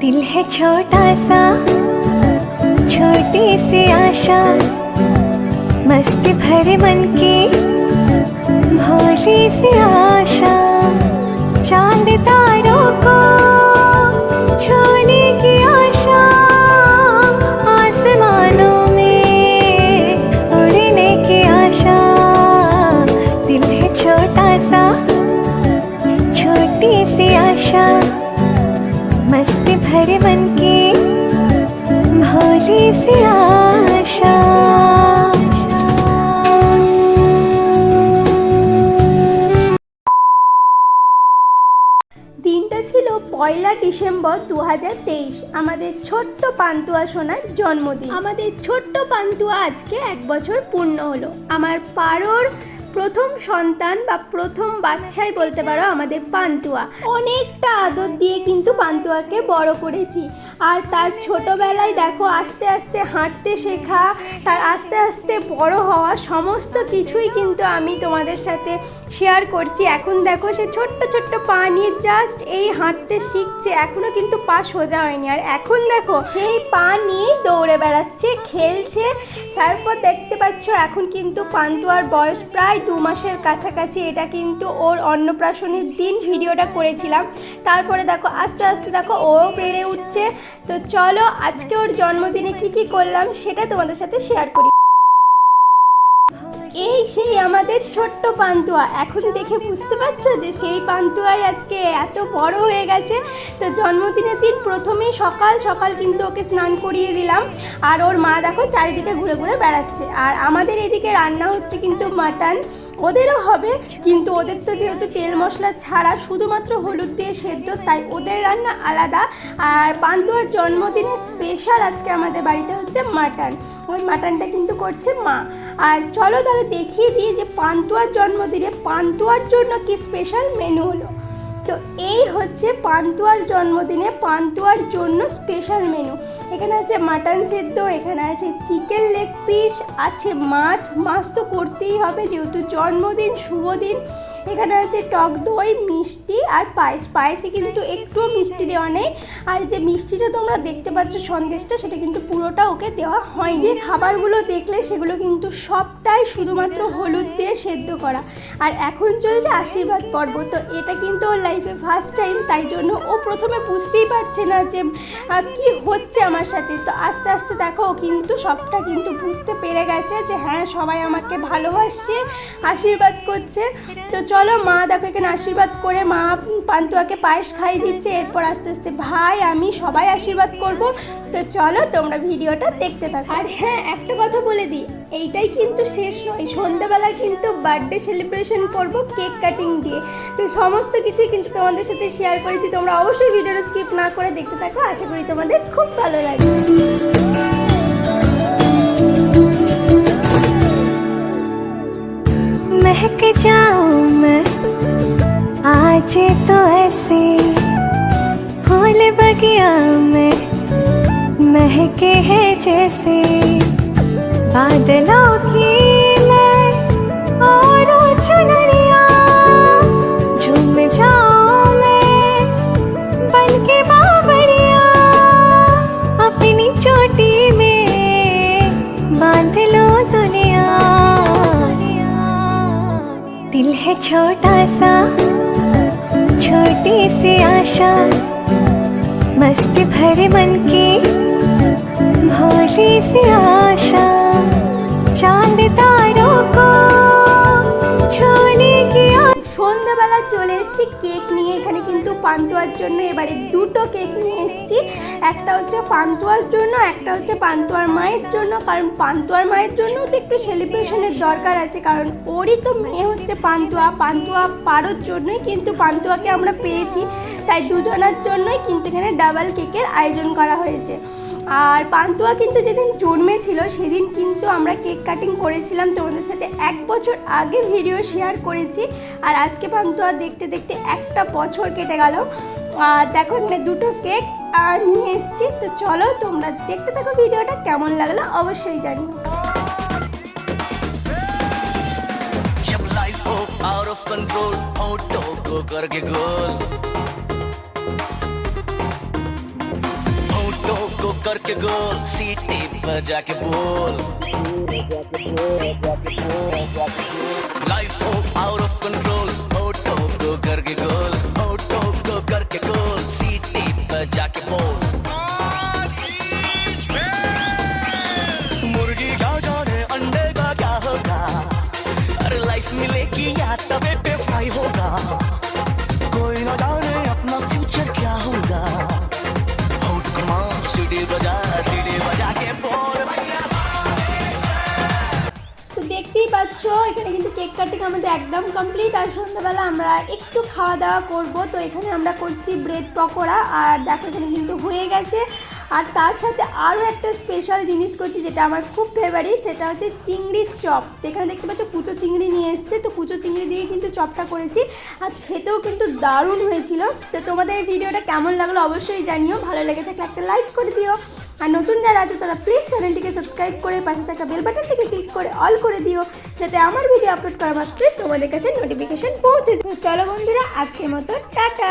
दिल है छोटा सा छोटी सी आशा मस्ती भरे मन की भोली सी आशा। भरे मन की भोली सी आशा দিনটা ছিল পয়লা ডিসেম্বর দু আমাদের ছোট্ট পান্তুয়া সোনার জন্মদিন আমাদের ছোট্ট পান্তুয়া আজকে এক বছর পূর্ণ হলো আমার পাড়োর প্রথম সন্তান বা প্রথম বাচ্চাই বলতে পারো আমাদের পান্তুয়া। অনেকটা আদর দিয়ে কিন্তু পান্তুয়াকে বড় করেছি। আর তার ছোটবেলায় দেখো, আস্তে আস্তে হাঁটতে শেখা, তার আস্তে আস্তে বড় হওয়া সমস্ত কিছুই কিন্তু আমি তোমাদের সাথে শেয়ার করছি। এখন দেখো, সে ছোট্ট ছোট্ট পা নিয়ে জাস্ট এই হাঁটতে শিখছে, এখনও কিন্তু পা সোজা হয়নি। আর এখন দেখো, সেই পা নিয়ে দৌড়ে বেড়াচ্ছে, খেলছে। তারপর দেখতে পাচ্ছ, এখন কিন্তু পান্তুয়ার বয়স প্রায় দু মাসের কাছাকাছি। এটা কিন্তু ওর অন্নপ্রাশনের দিন, ভিডিওটা করেছিলাম। তারপরে দেখো, আস্তে আস্তে দেখো, ও বেড়ে উঠছে। তো চলো আজকে ওর জন্মদিনে কি কি করলাম সেটা তোমাদের সাথে শেয়ার করি। এই সেই আমাদের ছোট্ট পান্তুয়া। এখন দেখে বুঝতে পারছ যে সেই পান্তুয়াই আজকে এত বড় হয়ে গেছে। তো জন্মদিনের দিন প্রথমেই সকাল সকাল কিন্তু ওকে স্নান করিয়ে দিলাম। আর ওর মা দেখো চারিদিকে ঘুরে ঘুরে বেড়াচ্ছে। আর আমাদের এদিকে রান্না হচ্ছে কিন্তু মাটন। ওদেরও হবে, কিন্তু ওদের তো যেহেতু তেল মশলা ছাড়া শুধুমাত্র হলুদ দিয়ে সেদ্ধ, তাই ওদের রান্না আলাদা। আর পান্তুয়ার জন্মদিনে স্পেশাল আজকে আমাদের বাড়িতে হচ্ছে মাটন। ওই মাটনটা কিন্তু করছে মা। আর চলো তাহলে দেখিয়ে দিই যে পান্তুয়ার জন্মদিনে পান্তুয়ার জন্য কি স্পেশাল মেনু হলো। তো এই হচ্ছে পান্তুয়ার জন্মদিনে পান্তুয়ার জন্য স্পেশাল মেনু এখানে আছে মাটন সেদ্ধ, এখানে আছে চিকেন লেগ পিস আছে মাছ। মাছ তো করতেই হবে, যেহেতু জন্মদিন শুভ দিন এখানে আছে টক দই, মিষ্টি আর পায়েস। পায়েসে কিন্তু একটুও মিষ্টি দেওয়া নেই। আর যে মিষ্টিটা তোমরা দেখতে পাচ্ছ সন্দেশটা, সেটা কিন্তু পুরোটা ওকে দেওয়া হয় যে খাবারগুলো দেখলে সেগুলো কিন্তু সবটাই শুধুমাত্র হলুদ দিয়ে সেদ্ধ করা। আর এখন চলছে আশীর্বাদ পর্ব। তো এটা কিন্তু ওর লাইফে ফার্স্ট টাইম তাই জন্য ও প্রথমে বুঝতেই পারছে না যে কি হচ্ছে আমার সাথে। তো আস্তে আস্তে দেখো, ও কিন্তু সবটা কিন্তু বুঝতে পেরে গেছে যে হ্যাঁ সবাই আমাকে ভালোবাসছে, আশীর্বাদ করছে। তো চলো, মা দেখো, এখানে আশীর্বাদ করে মা পান্তুয়াকে পায়েস খাইয়ে দিচ্ছে। এরপর আস্তে আস্তে ভাই, আমি সবাই আশীর্বাদ করব। তো চলো, তোমরা ভিডিওটা দেখতে থাকো। আর হ্যাঁ একটা কথা বলে দিই, এইটাই কিন্তু শেষ নয়। সন্ধ্যাবেলা কিন্তু বার্থডে সেলিব্রেশন করব কেক কাটিং দিয়ে। তো সমস্ত কিছুই কিন্তু তোমাদের সাথে শেয়ার করেছি। তোমরা অবশ্যই ভিডিওটা স্কিপ না করে দেখতে থাকো। আশা করি তোমাদের খুব ভালো লাগবে। आज तो ऐसे फूल बगिया में महके हैं जैसे बादलों की मैं बाबरिया अपनी चोटी में बाँध लो दुनिया। दिल है छोटा सा छोटी सी आशा मस्ती भरे मन की भोली सी आशा। পান্তুয়ার জন্য এবারে দুটো কেক নিয়ে এসেছি। একটা হচ্ছে পান্তুয়ার জন্য, একটা হচ্ছে পান্তুয়ার মায়ের জন্য। কারণ পান্তুয়ার মায়ের জন্য তো একটু সেলিব্রেশনের দরকার আছে, কারণ ওরই তো মেয়ে হচ্ছে পান্তুয়া। পান্তুয়া পারোর জন্যই কিন্তু পান্তুয়াকে আমরা পেয়েছি। তাই দুজনার জন্যই কিন্তু এখানে ডাবল কেকের আয়োজন করা হয়েছে। আর পান্তুয়া কিন্তু যেদিন জন্মেছিল সেদিন কিন্তু আমরা কেক কাটিং করেছিলাম। তোমাদের সাথে এক বছর আগে ভিডিও শেয়ার করেছি। আর আজকে পান্তুয়া দেখতে দেখতে একটা বছর কেটে গেল। আর দেখো এখানে দুটো কেক আর নিয়ে এসেছি। তো চলো তোমরা দেখতে থাকো ভিডিওটা কেমন লাগল অবশ্যই জানি out of control, out go. को करके गोल सीटी बजा के बोल। लाइफ हो आउट ऑफ़ कंट्रोल को करके गोल ऑटो को करके गोल, सीटी बजा के बोल। मुर्गी जाने अंडे का क्या होगा? अरे लाइफ मिलेगी या तवे पे फ्राई होगा? কেক কাটিং আমাদের একদম কমপ্লিট আর সন্ধ্যাবেলা আমরা একটু খাওয়া দাওয়া করব। তো এখানে আমরা করছি ব্রেড পকোড়া আর দেখো এখানে কিন্তু হয়ে গেছে। আর তার সাথে আরও একটা স্পেশাল জিনিস করছি যেটা আমার খুব ফেভারিট সেটা হচ্ছে চিংড়ির চপ। তো এখানে দেখতে পাচ্ছ কুচো চিংড়ি নিয়ে এসছে। তো কুচো চিংড়ি দিয়ে কিন্তু চপটা করেছি আর খেতেও কিন্তু দারুণ হয়েছিল। তো তোমাদের এই ভিডিওটা কেমন লাগল অবশ্যই জানিও। ভালো লেগে থাকলে একটা লাইক করে দিও। আর নতুন যারা আছো তারা প্লিজ সাবস্ক্রাইব করে পাশে থাকা বেল বাটনটিকে ক্লিক করে অল করে দিও, যাতে আমার ভিডিও আপলোড করা মাত্রই তোমাদের কাছে নোটিফিকেশন পৌঁছে চলো বন্ধুরা, আজকের মতো টাটা।